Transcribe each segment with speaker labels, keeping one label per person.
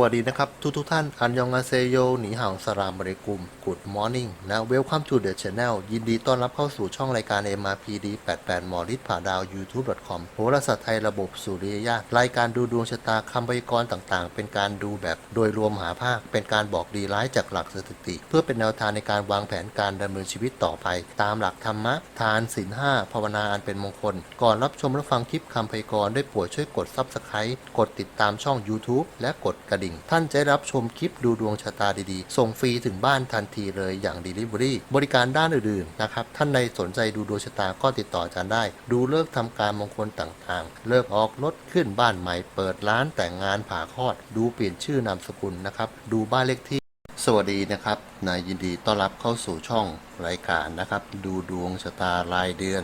Speaker 1: วัสดีนะครับ ทุกทุกท่าน อันยองอาเซโยหนีห่างสรามบริกุม Good Morning นะ Welcome to the channel ยินดีต้อนรับเข้าสู่ช่องรายการ MRPD 88หมอฤทธิ์ผ่าดาว YouTube.com โหราศาสตร์ไทยระบบสุริยญาตรายการดูดวงชะตาคำพยากรณ์ต่างๆ เป็นการดูแบบโดยรวมหาภาค เป็นการบอกดีร้ายจากหลักสถิติ เพื่อเป็นแนวทางในการวางแผนการดำเนินชีวิตต่อไป ตามหลักธรรมะ ทานศีลห้าภาวนาอันเป็นมงคล ก่อนรับชมรับฟังคลิปคำพยากรณ์ได้โปรดช่วยกด Subscribe กดติดตามช่อง YouTube และกดกระดิ่งท่านจะรับชมคลิปดูดวงชะตาดีๆ ส่งฟรีถึงบ้านทันทีเลยอย่าง Delivery บริการด้านอื่นๆนะครับท่านใดสนใจดูดวงชะตาก็ติดต่ออาจารย์ได้ ดูเลิกษ์ทำการมงคลต่างๆ เลิกออกรถขึ้นบ้านใหม่เปิดร้านแต่งงานผ่าคลอด ดูเปลี่ยนชื่อนามสกุลนะครับดูบ้านเลขที่สวัสดีนะครับนายยินดีต้อนรับเข้าสู่ช่องรายการนะครับ ดูดวงชะตารายเดือน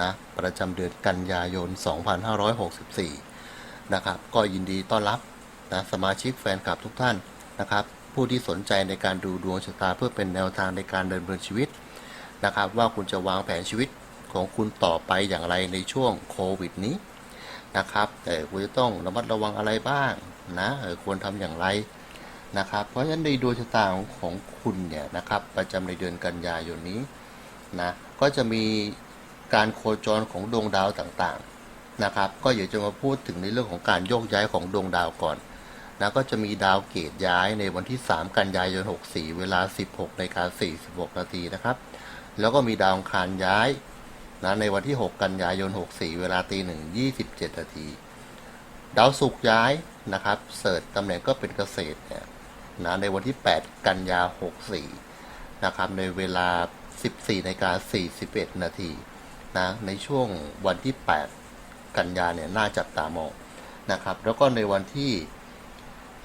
Speaker 1: นะประจำเดือนกันยายน 2564 นะครับ ก็ยินดีต้อนรับ นะสมาชิกแฟนคลับทุกท่านนะครับ ผู้ที่สนใจในการดูดวงชะตาเพื่อเป็นแนวทางในการดำเนินชีวิตนะครับ ว่าคุณจะวางแผนชีวิตของคุณต่อไปอย่างไรในช่วงโควิดนี้นะครับเออคุณจะต้องระมัดระวังอะไรบ้างนะเออควรทำอย่างไรนะครับ เพราะฉะนั้นในดวงชะตาของคุณเนี่ยนะครับ ประจำในเดือนกันยายนนี้นะก็จะมีการโคจรของดวงดาวต่างๆนะครับ ก็อยากจะมาพูดถึงในเรื่องของการโยกย้ายของดวงดาวก่อน นะก็จะมีดาวเกตย้ายในวันที่ 3 กันยายน 64 เวลา 16นาฬิกา46 นาทีนะครับ แล้วก็มีดาวคารย้ายนะในวันที่ 6 กันยายน 64 เวลาตีหนึ่ง27 นาที ดาวศุกร์ย้ายนะครับ เสิร์ชตำแหน่งก็เป็นเกษตรเนี่ยนะในวันที่ 8 กันยา 64 นะครับ ในเวลา 14นาฬิกา41 นาทีนะในช่วงวันที่ 8 กันยาเนี่ยน่าจับตามองนะครับ แล้วก็ในวันที่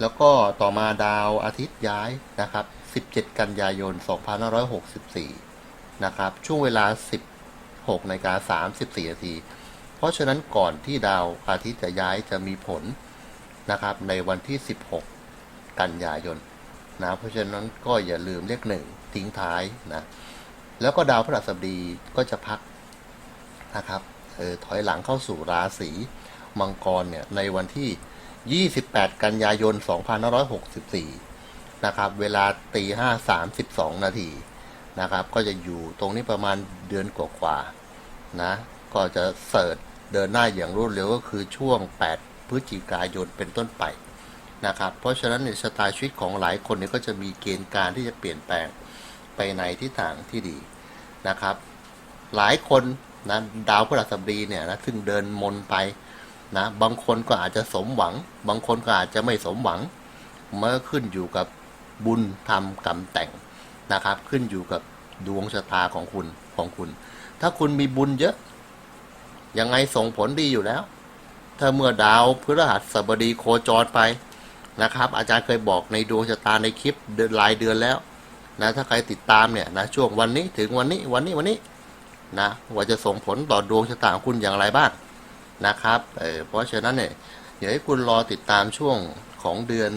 Speaker 1: แล้วก็ต่อมาดาวอาทิตย์ย้ายนะครับ 17 กันยายน 2564 นะครับ ช่วงเวลา 16นาฬิกา34นาที เพราะฉะนั้นก่อนที่ดาวอาทิตย์จะย้ายจะมีผลนะครับ ในวันที่ 16 กันยายนนะ เพราะฉะนั้นก็อย่าลืมเลขหนึ่งทิ้งท้ายนะ แล้วก็ดาวพฤหัสบดีก็จะพักนะครับเออถอยหลังเข้าสู่ราศีมังกรเนี่ยในวันที่ 28 กันยายน 2564 นะครับ เวลาตี5 32นาทีนะครับ ก็จะอยู่ตรงนี้ประมาณเดือนกว่าๆนะ ก็จะเสิร์ชเดินหน้าอย่างรวดเร็วก็คือช่วง 8 พฤศจิกายนเป็นต้นไปนะครับ เพราะฉะนั้นในชะตาชีวิตของหลายคนเนี่ยก็จะมีเกณฑ์การที่จะเปลี่ยนแปลงไปในทิศทางที่ดีนะครับ หลายคนนะดาวพฤหัสบดีเนี่ยนะซึ่งเดินมนไป นะบางคนก็อาจจะสมหวัง บางคนก็อาจจะไม่สมหวังเมื่อขึ้นอยู่กับบุญทำกรรมแต่งนะครับ ขึ้นอยู่กับดวงชะตาของคุณของคุณ ถ้าคุณมีบุญเยอะ ยังไงส่งผลดีอยู่แล้ว ถ้าเมื่อดาวพฤหัสบดีโคจรไปนะครับ อาจารย์เคยบอกในดวงชะตาในคลิปเดือนรายเดือนแล้วนะถ้าใครติดตามเนี่ยนะช่วงวันนี้ถึงวันนี้วันนี้วันนี้นะว่าจะส่งผลต่อดวงชะตาของคุณอย่างไรบ้าง นะครับเออเพราะฉะนั้นเนี่ยเดี๋ยวให้คุณรอติดตามช่วงของเดือน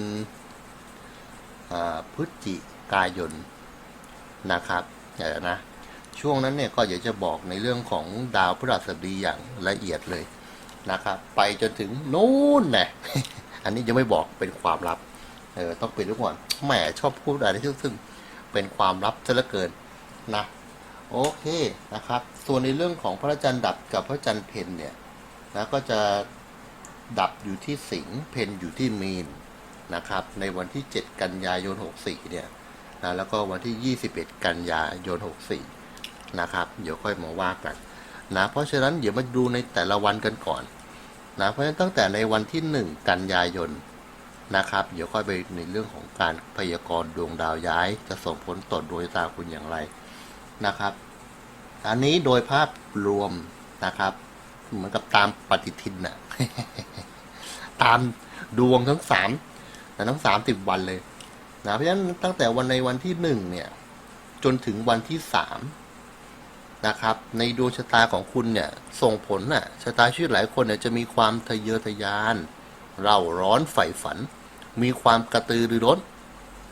Speaker 1: อพฤศจิกายนนะครับเออนะช่วงนั้นเนี่ยก็อยากจะบอกในเรื่องของดาวพฤหัสบดีอย่างละเอียดเลยนะครับ ไปจนถึงนู่นนะอันนี้ยังไม่บอกเป็นความลับเออต้องปิดไว้ก่อนแหมชอบพูดอะไรที่ซึ่งเป็นความลับซะเหลือเกินนะโอเคนะครับ ส่วนในเรื่องของพระจันทร์ดับกับพระจันทร์เพนเนี่ย นะก็จะดับอยู่ที่สิงห์เพนอยู่ที่มีนนะครับ ในวันที่ 7 กันยายน 64 เนี่ยนะแล้วก็วันที่ 21 กันยายน 64 นะครับ เดี๋ยวค่อยมาว่ากันนะเพราะฉะนั้นเดี๋ยวมาดูในแต่ละวันกันก่อนนะเพราะฉะนั้นตั้งแต่ในวันที่ 1 กันยายนนะครับ เดี๋ยวค่อยไปในเรื่องของการพยากรณ์ดวงดาวย้าย จะส่งผลต่อดวงชะตาคุณอย่างไรนะครับ อันนี้โดยภาพรวมนะครับ เหมือนกับตามปฏิทินน่ะ ตามดวงทั้งสามแต่ทั้งสามสิบวันเลยนะเพราะฉะนั้นตั้งแต่วันในวันที่หนึ่งเนี่ย จนถึงวันที่สามนะครับ ในดวงชะตาของคุณเนี่ย ส่งผลน่ะชะตาชีวิตหลายคนเนี่ยจะมีความทะเยอทะยาน เร่าร้อนใฝ่ฝัน มีความกระตือรือร้น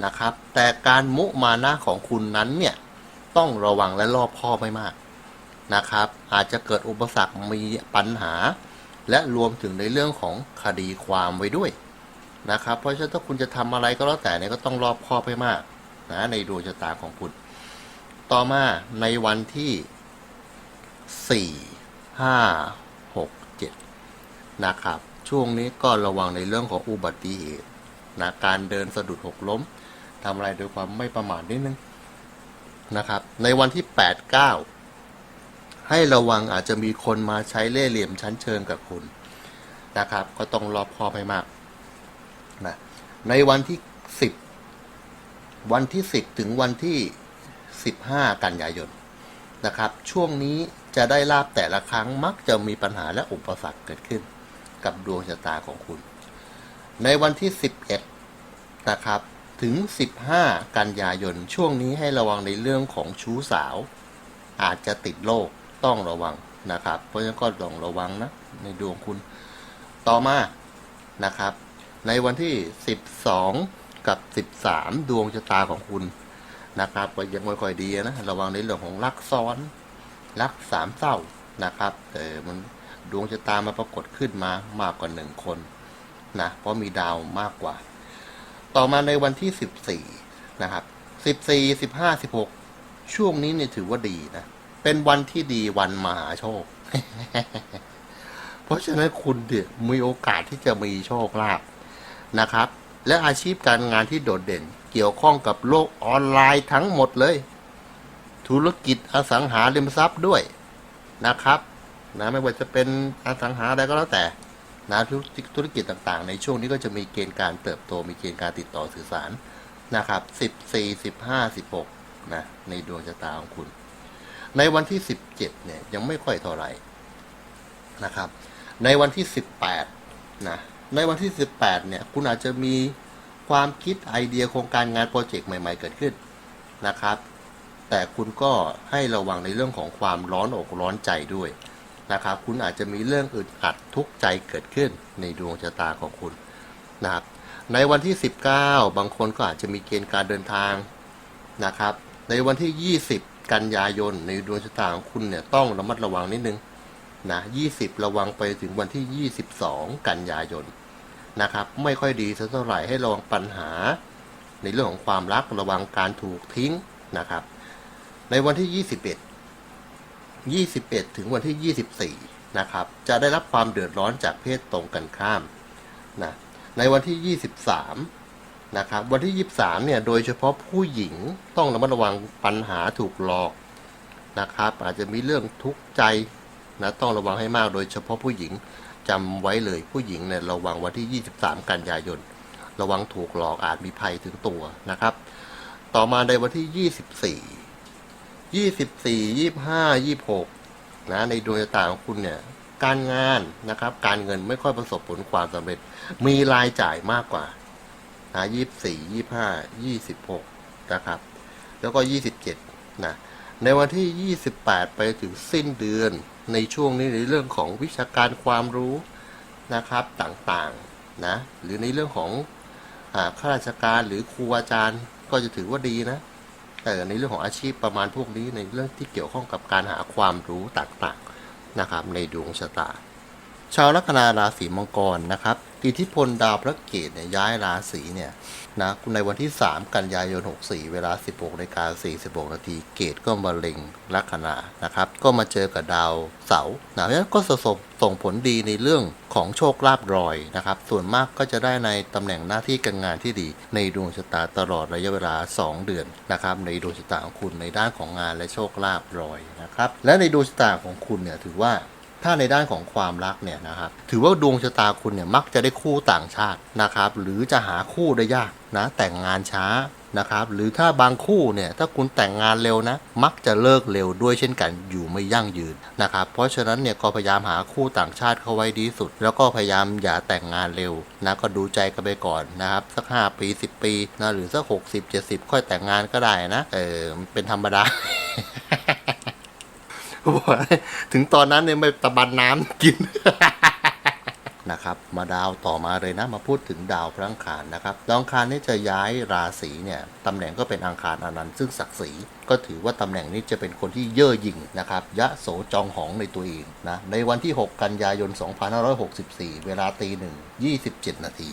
Speaker 1: นะครับ แต่การมุมานะของคุณนั้นเนี่ย ต้องระวังและรอบคอบไม่มาก นะครับ อาจจะเกิดอุปสรรคมีปัญหา และรวมถึงในเรื่องของคดีความไว้ด้วยนะครับ เพราะฉะนั้นถ้าคุณจะทำอะไรก็แล้วแต่เนี่ยก็ต้องรอบคอบให้มากนะในดวงชะตาของคุณต่อมาในวันที่ 4 5 6 7 นะครับ ช่วงนี้ก็ระวังในเรื่องของอุบัติเหตุนะการเดินสะดุดหกล้มทำอะไรโดยความไม่ประมาทนิดนึงนะครับ ในวันที่ 8 9 ให้ระวังอาจจะมีคนมาใช้เล่ห์เหลี่ยมชั้นเชิงกับคุณนะครับ ก็ต้องรอบคอบให้มากนะในวันที่ 10 วันที่ 10 ถึงวันที่ 15 กันยายนนะครับ ช่วงนี้จะได้ลาบแต่ละครั้งมักจะมีปัญหาและอุปสรรคเกิดขึ้น กับดวงชะตาของคุณ ในวันที่ 11 นะครับถึง 15 กันยายน ช่วงนี้ให้ระวังในเรื่องของชู้สาว อาจจะติดโรค ต้องระวังนะครับ เพราะฉะนั้นก็ต้องระวังนะในดวงคุณต่อมานะครับ ในวันที่ 12 กับ 13 ดวงชะตาของคุณนะครับ ก็ยังไม่ค่อยดีนะระวังในเรื่องของรักซ้อนรักสามเศร้านะครับแต่มันดวงชะตามาปรากฏขึ้นมามากกว่าหนึ่งคนนะเพราะมีดาวมากกว่า ต่อมาในวันที่ 14 นะครับ 14 15 16 ช่วงนี้เนี่ยถือว่าดีนะ เป็นวันที่ดีวันมหาโชค เพราะฉะนั้นคุณเนี่ยมีโอกาสที่จะมีโชคลาภนะครับ และอาชีพการงานที่โดดเด่น เกี่ยวข้องกับโลกออนไลน์ทั้งหมดเลย ธุรกิจอสังหาริมทรัพย์ด้วยนะครับนะไม่ว่าจะเป็นอสังหาอะไรก็แล้วแต่นะธุรกิจธุรกิจต่างๆ ในช่วงนี้ก็จะมีเกณฑ์การเติบโตมีเกณฑ์การติดต่อสื่อสารนะครับ 14 15 16 นะ ในดวงชะตาของคุณ ในวันที่ 17เนี่ยยังไม่ค่อยเท่าไหร่นะครับ ในวันที่ 18นะในวันที่ 18เนี่ยคุณอาจจะมีความคิดไอเดียโครงการงานโปรเจกต์ใหม่ ๆ เกิดขึ้นนะครับ แต่คุณก็ให้ระวังในเรื่องของความร้อนอกร้อนใจด้วยนะครับ คุณอาจจะมีเรื่องอึดอัดทุกข์ใจเกิดขึ้นในดวงชะตาของคุณนะครับในวันที่ 19 บางคนก็อาจจะมีเกณฑ์การเดินทางนะครับ ในวันที่ 20 กันยายนในดวงชะตาของคุณเนี่ยต้องระมัดระวังนิดนึงนะ20 ระวังไปถึงวันที่ 22 กันยายนนะครับ ไม่ค่อยดีสักเท่าไหร่ให้ระวังปัญหา ในเรื่องของความรักระวังการถูกทิ้งนะครับ ในวันที่ 21 21 ถึงวันที่ 24 นะครับ จะได้รับความเดือดร้อนจากเพศตรงกันข้ามนะในวันที่ 23 นะครับวันที่ 23 เนี่ยโดยเฉพาะผู้หญิงต้องระมัดระวังปัญหาถูกหลอกนะครับ อาจจะมีเรื่องทุกข์ใจนะต้องระวังให้มากโดยเฉพาะผู้หญิงจำไว้เลยผู้หญิงเนี่ยระวังวันที่ 23 กันยายน ระวังถูกหลอกอาจมีภัยถึงตัวนะครับ ต่อมาในวันที่ 24 24 25 26นะในดวงชะตาของคุณเนี่ยการงานนะครับ การเงินไม่ค่อยประสบผลความสำเร็จ มีรายจ่ายมากกว่า นะ24 25 26นะครับ แล้วก็27นะในวันที่28ไปถึงสิ้นเดือนในช่วงนี้ในเรื่องของวิชาการความรู้นะครับต่างๆนะหรือในเรื่องของข้าราชการหรือครูอาจารย์ก็จะถือว่าดีนะแต่ในเรื่องของอาชีพประมาณพวกนี้ในเรื่องที่เกี่ยวข้องกับการหาความรู้ต่างๆนะครับในดวงชะตา ชาวลัคนาราศีมังกรนะครับ อิทธิพลดาวพระเกตเนี่ยย้ายราศีเนี่ยนะในวันที่ 3 กันยายน 64 เวลา 16นาฬิกา46 นาที เกตก็มาเล็งลัคนานะครับ ก็มาเจอกับดาวเสาร์นะเพราะฉะนั้นก็ส่งส่งผลดีในเรื่องของโชคลาภรอยนะครับ ส่วนมากก็จะได้ในตำแหน่งหน้าที่การงานที่ดี ในดวงชะตาตลอดระยะเวลา 2 เดือนนะครับ ในดวงชะตาของคุณในด้านของงานและโชคลาภรอยนะครับ และในดวงชะตาของคุณเนี่ยถือว่า ถ้าในด้านของความรักเนี่ยนะครับถือว่าดวงชะตาคุณเนี่ยมักจะได้คู่ต่างชาตินะครับหรือจะหาคู่ได้ยากนะแต่งงานช้านะครับหรือถ้าบางคู่เนี่ยถ้าคุณแต่งงานเร็วนะ มักจะเลิกเร็วด้วยเช่นกันอยู่ไม่ยั่งยืนนะครับเพราะฉะนั้นเนี่ยก็พยายามหาคู่ต่างชาติเข้าไว้ดีสุด แล้วก็พยายามอย่าแต่งงานเร็วนะก็ดูใจกันไปก่อนนะครับสัก 5 ปี 10 ปีนะหรือสัก 60 70 ค่อยแต่งงานก็ได้นะเออเป็นธรรมดา บอกถึงตอนนั้นเนี่ยไม่ตะบันน้ำกิน นะครับ มาดาวต่อมาเลยนะ มาพูดถึงดาวพระอังคารนะครับ ดาวอังคารนี่จะย้ายราศีเนี่ยตำแหน่งก็เป็นอังคารอนันต์ซึ่งศักดิ์ศรีก็ถือว่าตำแหน่งนี้จะเป็นคนที่เย่อหยิ่งนะครับ ยะโสจองหองในตัวเองนะ ในวันที่ 6 กันยายน 2564 เวลาตีหนึ่ง27 นาที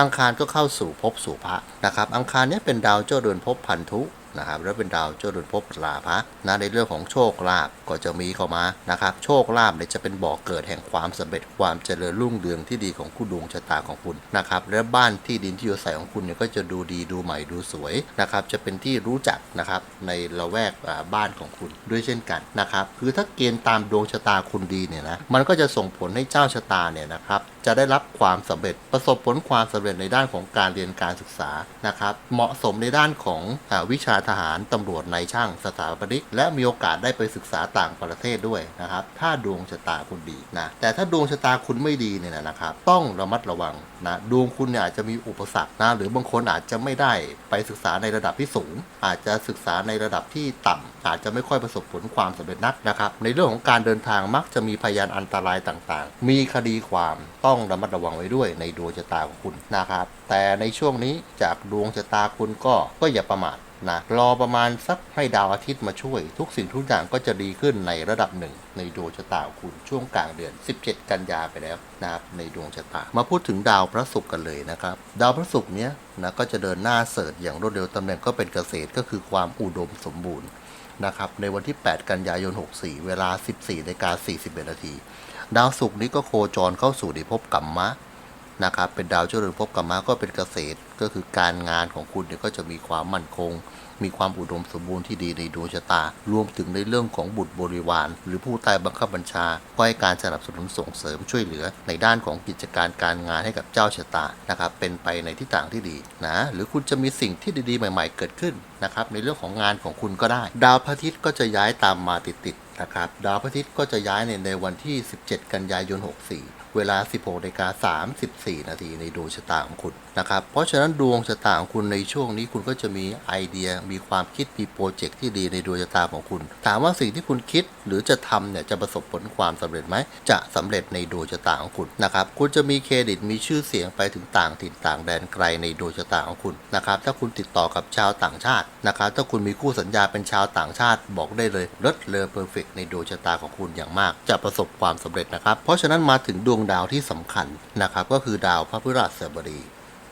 Speaker 1: อังคารก็เข้าสู่ภพสู่พระนะครับ อังคารนี่ยเป็นดาวเจ้าเดือนภพพันธุ นะครับแล้วเป็นดาวเจ้าเดือนภพลาภะนะในเรื่องของโชคลาภก็จะมีเข้ามานะครับโชคลาภเนี่ยจะเป็นบ่อกเกิดแห่งความสำเร็จความเจริญรุ่งเรืองที่ดีของคู่ดวงชะตาของคุณนะครับและบ้านที่ดินที่อยู่อาศัยของคุณเนี่ยก็จะดูดีดูใหม่ดูสวยนะครับจะเป็นที่รู้จักนะครับในละแวกบ้านของคุณด้วยเช่นกันนะครับคือถ้าเกณฑ์ตามดวงชะตาคุณดีเนี่ยนะมันก็จะส่งผลให้เจ้าชะตาเนี่ยนะครับจะได้รับความสำเร็จประสบผลความสำเร็จในด้านของการเรียนการศึกษานะครับเหมาะสมในด้านของอวิชาทหารตำรวจนายช่างสถาปนิก และมีโอกาสได้ไปศึกษาต่างประเทศด้วยนะครับ ถ้าดวงชะตาคุณดีนะแต่ถ้าดวงชะตาคุณไม่ดีเนี่ยนะครับ ต้องระมัดระวังนะดวงคุณเนี่ยอาจจะมีอุปสรรคนะหรือบางคนอาจจะไม่ได้ไปศึกษาในระดับที่สูง อาจจะศึกษาในระดับที่ต่ำอาจจะไม่ค่อยประสบผลความสำเร็จนักนะครับ ในเรื่องของการเดินทางมักจะมีพยานอันตรายต่างๆ มีคดีความต้องระมัดระวังไว้ด้วยในดวงชะตาของคุณนะครับ แต่ในช่วงนี้จากดวงชะตาคุณก็ก็อย่าประมาท นะรอประมาณสักให้ดาวอาทิตย์มาช่วย ทุกสิ่งทุกอย่างก็จะดีขึ้นในระดับหนึ่ง ในดวงชะตาคุณช่วงกลางเดือน 17 กันยาไปแล้วนะครับในดวงชะตา มาพูดถึงดาวพระศุกร์กันเลยนะครับ ดาวพระศุกร์เนี้ยนะก็จะเดินหน้าเสริฐอย่างรวดเร็วตำแหน่งก็เป็นเกษตรก็คือความอุดมสมบูรณ์นะครับในวันที่ 8 กันยายน 64 เวลา 14นาฬิกา41นาทีดาวศุกร์นี้ก็โคจรเข้าสู่ในภพกัมมะ นะครับเป็นดาวเจ้าเรือนภพกัมมะก็เป็นเกษตร ก็คือการงานของคุณเนี่ยก็จะมีความมั่นคง มีความอุดมสมบูรณ์ที่ดีในดวงชะตา รวมถึงในเรื่องของบุตรบริวาร หรือผู้ใต้บังคับบัญชาก็ให้การสนับสนุนส่งเสริมช่วยเหลือ ในด้านของกิจการการงานให้กับเจ้าชะตานะครับเป็นไปในทิศทางที่ดีนะหรือคุณจะมีสิ่งที่ดีๆใหม่ ๆ เกิดขึ้นนะครับในเรื่องของงานของคุณก็ได้ ดาวพระอาทิตย์ก็จะย้ายตามมาติดๆนะครับดาวพระอาทิตย์ก็จะย้ายในในวันที่ 17 กันยายน 64 เวลา 16นาฬิกา34 นาทีในดวงชะตาของคุณนะครับ เพราะฉะนั้นดวงชะตาของคุณในช่วงนี้คุณก็จะมีไอเดีย มีความคิด มีโปรเจกต์ที่ดีในดวงชะตาของคุณ ถามว่าสิ่งที่คุณคิดหรือจะทำเนี่ยจะประสบผลความสำเร็จไหม จะสำเร็จในดวงชะตาของคุณนะครับ คุณจะมีเครดิต มีชื่อเสียงไปถึงต่างถิ่นต่างแดนไกลในดวงชะตาของคุณนะครับ ถ้าคุณติดต่อกับชาวต่างชาตินะครับ ถ้าคุณมีคู่สัญญาเป็นชาวต่างชาติบอกได้เลยเลิศเลอเพอร์เฟกในดวงชะตาของคุณอย่างมาก จะประสบความสำเร็จนะครับ เพราะฉะนั้นมาถึงดวงดาวที่สำคัญนะครับก็คือดาวพระพฤหัสบดี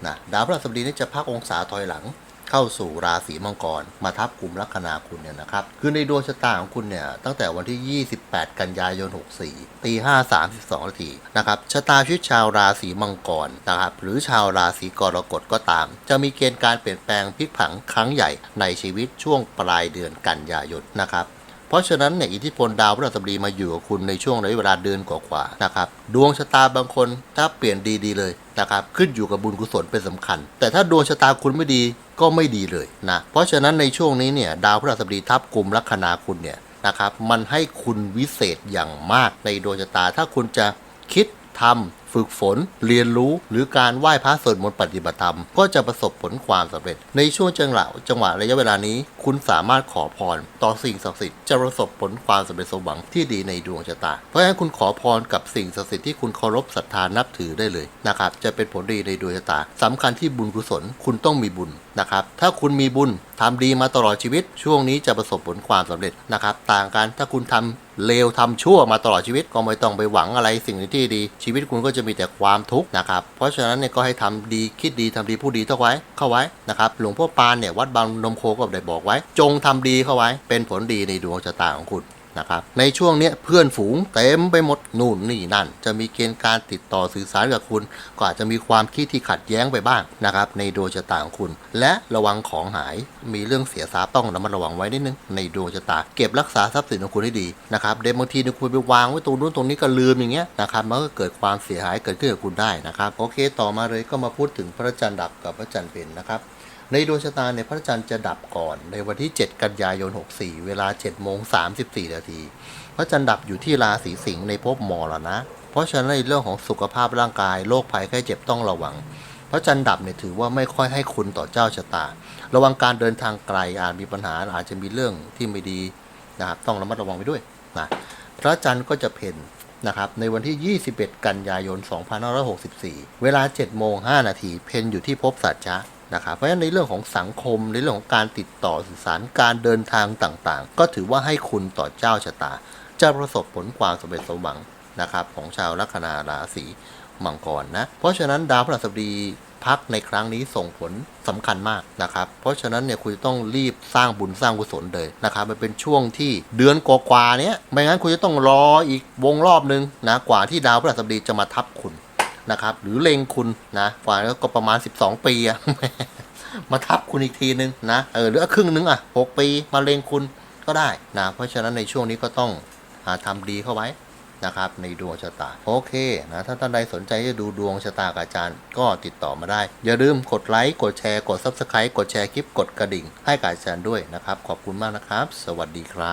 Speaker 1: นะดาวพฤหัสบดีนี่จะพักองศาถอยหลังเข้าสู่ราศีมังกร มาทับกลุ่มลัคนาคุณเนี่ยนะครับคือในดวงชะตาของคุณเนี่ยตั้งแต่วันที่ 28 กันยายน 64 ตี5 32นาทีนะครับชะตาชีวิตชาวราศีมังกรนะครับหรือชาวราศีกรกฎก็ตาม จะมีเกณฑ์การเปลี่ยนแปลงพลิกผันครั้งใหญ่ในชีวิตช่วงปลายเดือนกันยายนนะครับ เพราะฉะนั้นเนี่ยอิทธิพลดาวพฤหัสบดีมาอยู่กับคุณในช่วงระยะเวลาเดือนกว่าๆนะครับดวงชะตาบางคนถ้าเปลี่ยนดีๆเลยนะครับขึ้นอยู่กับบุญกุศลเป็นสำคัญ แต่ถ้าดวงชะตาคุณไม่ดีก็ไม่ดีเลยนะเพราะฉะนั้นในช่วงนี้เนี่ยดาวพฤหัสบดีทับกลุ่มลัคนาคุณเนี่ยนะครับมันให้คุณวิเศษอย่างมากในดวงชะตาถ้าคุณจะคิดทำ ฝึกฝน เรียนรู้ หรือการไหว้พระสวดมนต์ปฏิบัติธรรม ก็จะประสบผลความสำเร็จ ในช่วงจังหวะจังหวะระยะเวลานี้ คุณสามารถขอพร ต่อสิ่งศักดิ์สิทธิ์จะประสบผลความสำเร็จสมหวังที่ดีในดวงชะตา เพราะฉะนั้นคุณขอพรกับสิ่งศักดิ์สิทธิ์ที่คุณเคารพศรัทธานับถือได้เลยนะครับจะเป็นผลดีในดวงชะตาสำคัญที่บุญกุศลคุณต้องมีบุญ นะครับ ถ้าคุณมีบุญทำดีมาตลอดชีวิต ช่วงนี้จะประสบผลความสำเร็จนะครับ ต่างกันถ้าคุณทำเลวทำชั่วมาตลอดชีวิต ก็ไม่ต้องไปหวังอะไรสิ่งที่ดี ชีวิตคุณก็จะมีแต่ความทุกข์นะครับ เพราะฉะนั้นเนี่ยก็ให้ทำดีคิดดีทำดีพูดดีเข้าไว้เข้าไว้นะครับหลวงพ่อปานเนี่ยวัดบางนมโคก็ได้บอกไว้ จงทำดีเข้าไว้ เป็นผลดีในดวงชะตาของคุณ นะครับในช่วงเนี้ยเพื่อนฝูงเต็มไปหมดนู่นนี่นั่น จะมีเกณฑ์การติดต่อสื่อสารกับคุณ ก็อาจจะมีความคิดที่ขัดแย้งไปบ้างนะครับในดวงชะตาของคุณ และระวังของหายมีเรื่องเสียทรัพย์ต้องระมัดระวังไว้นิดนึงในดวงชะตา เก็บรักษาทรัพย์สินของคุณให้ดีนะครับเดี๋ยวบางทีเนี่ยคุณไปวางไว้ตรงนู้นตรงนี้ก็ลืมอย่างเงี้ยนะครับมันก็เกิดความเสียหายเกิดขึ้นกับคุณได้นะครับโอเค ต่อมาเลยก็มาพูดถึงพระจันทร์ดับกับพระจันทร์เพ็ญนะครับ ในดวงชะตาเนี่ยพระจันทร์จะดับก่อน ในวันที่ 7 กันยายน 64 เวลา7โมง34 นาที พระจันทร์ดับอยู่ที่ราศีสิงห์ในภพมรณะ เพราะฉะนั้นในเรื่องของสุขภาพร่างกายโรคภัยไข้เจ็บต้องระวัง พระจันทร์ดับเนี่ยถือว่าไม่ค่อยให้คุณต่อเจ้าชะตา ระวังการเดินทางไกลอาจมีปัญหาอาจจะมีเรื่องที่ไม่ดีนะครับต้องระมัดระวังไปด้วยนะพระจันทร์ก็จะเพ่นนะครับในวันที่ 21 กันยายน 2564 เวลา7โมง5นาที เพนอยู่ที่ภพสัจจะ นะครับเพราะฉะนั้นในเรื่องของสังคมในเรื่องของการติดต่อสื่อสารการเดินทางต่างๆ ก็ถือว่าให้คุณต่อเจ้าชะตา จะประสบผลความสำเร็จสมหวังนะครับของชาวลัคนาราศีมังกรนะเพราะฉะนั้นดาวพฤหัสบดีพักในครั้งนี้ส่งผลสำคัญมากนะครับ เพราะฉะนั้นเนี่ยคุณจะต้องรีบสร้างบุญสร้างกุศลเลยนะครับ มันเป็นช่วงที่เดือนกว่าๆเนี้ยไม่งั้นคุณจะต้องรออีกวงรอบนึงนะกว่าที่ดาวพฤหัสบดีจะมาทับคุณ นะครับ หรือเลงคุณนะกว่าก็ประมาณ 12 ปีอะมาทับคุณอีกทีนึงนะเออหรือครึ่งนึงอะหกปีมาเลงคุณก็ได้นะเพราะฉะนั้นในช่วงนี้ก็ต้องหาทำดีเข้าไว้นะครับในดวงชะตาโอเคนะถ้าท่านใดสนใจจะดูดวงชะตากับอาจารย์ก็ติดต่อมาได้ อย่าลืมกดไลค์กดแชร์กด Subscribe กดแชร์คลิปกดกระดิ่ง ให้กับอาจารย์ด้วยนะครับ ขอบคุณมากนะครับ สวัสดีครับ